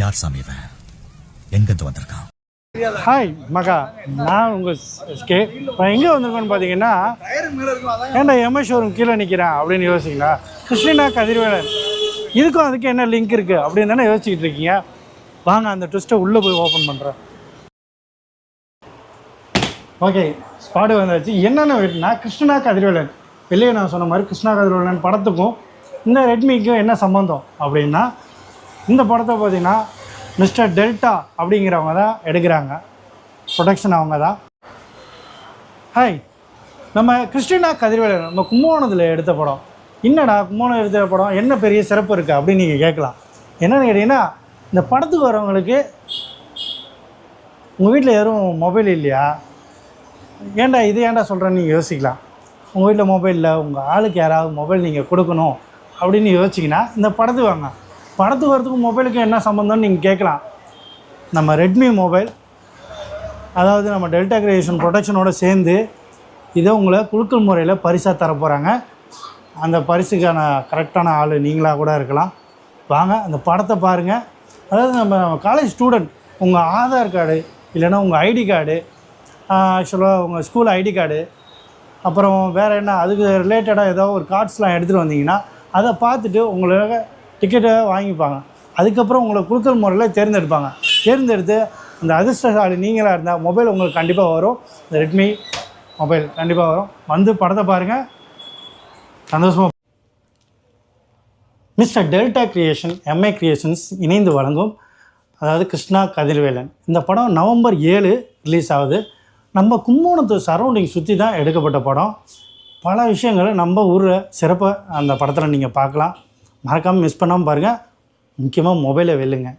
யார் சாமி இவன்? எங்கிருந்து வந்திருக்கான்? ஹாய் மகா. நான் உங்கள் எஸ்கே நான் எங்கே வந்திருக்கேன்னு பார்த்தீங்கன்னா ஏன்டா எம்எஸ் ஷோரூம் கீழே நிற்கிறேன் அப்படின்னு யோசிங்களா கிருஷ்ணா கதிர்வேலன். இதுக்கும் அதுக்கு என்ன லிங்க் இருக்குது அப்படின்னு தானே யோசிச்சுக்கிட்டு இருக்கீங்க? வாங்க அந்த ட்விஸ்ட்டை உள்ளே போய் ஓப்பன் பண்ணுறேன் ஓகே ஸ்பாடு வந்தாச்சு. என்னென்ன வீட்டுனா கிருஷ்ணா கதிர்வேலன். வெளியே நான் சொன்ன மாதிரி கிருஷ்ணா கதிர்வேலன் படத்துக்கும் இந்த ரெட்மிக்கும் என்ன சம்மந்தம் அப்படின்னா இந்த படத்தை பார்த்தீங்கன்னா மிஸ்டர் டெல்டா அப்படிங்கிறவங்க தான் எடுக்கிறாங்க. ப்ரொடக்ஷன் அவங்க தான். ஹாய் நம்ம கிறிஸ்டினா கதிர்வேலன் நம்ம கும்போணத்தில் எடுத்த படம். என்னடா கும்போணம் எடுத்த படம்? என்ன பெரிய சிறப்பு இருக்குது அப்படின்னு நீங்கள் கேட்கலாம். என்னென்னு கேட்டிங்கன்னா இந்த படத்துக்கு வரவங்களுக்கு உங்கள் வீட்டில் யாரும் மொபைல் இல்லையா? ஏன்டா இது ஏன்டா சொல்கிறேன்னு நீங்கள் யோசிக்கலாம். உங்கள் வீட்டில் மொபைல் இல்லை உங்கள் ஆளுக்கு யாராவது மொபைல் நீங்கள் கொடுக்கணும் அப்படின்னு யோசிச்சிங்கன்னா இந்த படத்துக்கு வாங்க. படத்துக்கு வரதுக்கும் மொபைலுக்கும் என்ன சம்மந்தம்னு நீங்கள் கேட்கலாம். நம்ம ரெட்மி மொபைல் அதாவது நம்ம டெல்டா கிரியேஷன் ப்ரொடெக்ஷனோடு சேர்ந்து இதை உங்களை குழுக்கள் முறையில் பரிசாக தர போகிறாங்க அந்த பரிசுக்கான கரெக்டான ஆள் நீங்களாக கூட இருக்கலாம். வாங்க அந்த படத்தை பாருங்கள் அதாவது நம்ம காலேஜ் ஸ்டூடெண்ட் உங்கள் ஆதார் கார்டு இல்லைன்னா உங்கள் ஐடி கார்டு ஆக்சுவலாக உங்கள் ஸ்கூல் ஐடி கார்டு அப்புறம் வேறு என்ன அதுக்கு ரிலேட்டடாக ஏதோ ஒரு கார்ட்ஸ்லாம் எடுத்துகிட்டு வந்தீங்கன்னா அதை பார்த்துட்டு உங்களுக்கு டிக்கெட்டை வாங்கிப்பாங்க. அதுக்கப்புறம் உங்களை குழுக்கள் முறையில் தேர்ந்தெடுப்பாங்க. தேர்ந்தெடுத்து அந்த அதிர்ஷ்டசாலி நீங்களாக இருந்தால் மொபைல் உங்களுக்கு கண்டிப்பாக வரும். இந்த ரெட்மி மொபைல் கண்டிப்பாக வரும். வந்து படத்தை பாருங்கள் சந்தோஷமாக mister Delta creation MA creations இணைந்து வழங்கும் அதாவது கிருஷ்ணா கதிர்வேலன். இந்த படம் நவம்பர் ஏழு ரிலீஸ் ஆகுது. நம்ம கும்போணத்து சரௌண்டிங் சுற்றி தான் எடுக்கப்பட்ட படம். பல விஷயங்களை நம்ம ஊரில் சிறப்பாக அந்த படத்தில் நீங்கள் பார்க்கலாம். மறக்காமல் மிஸ் பண்ணாமல் பாருங்கள் முக்கியமாக மொபைலை வெல்லுங்க.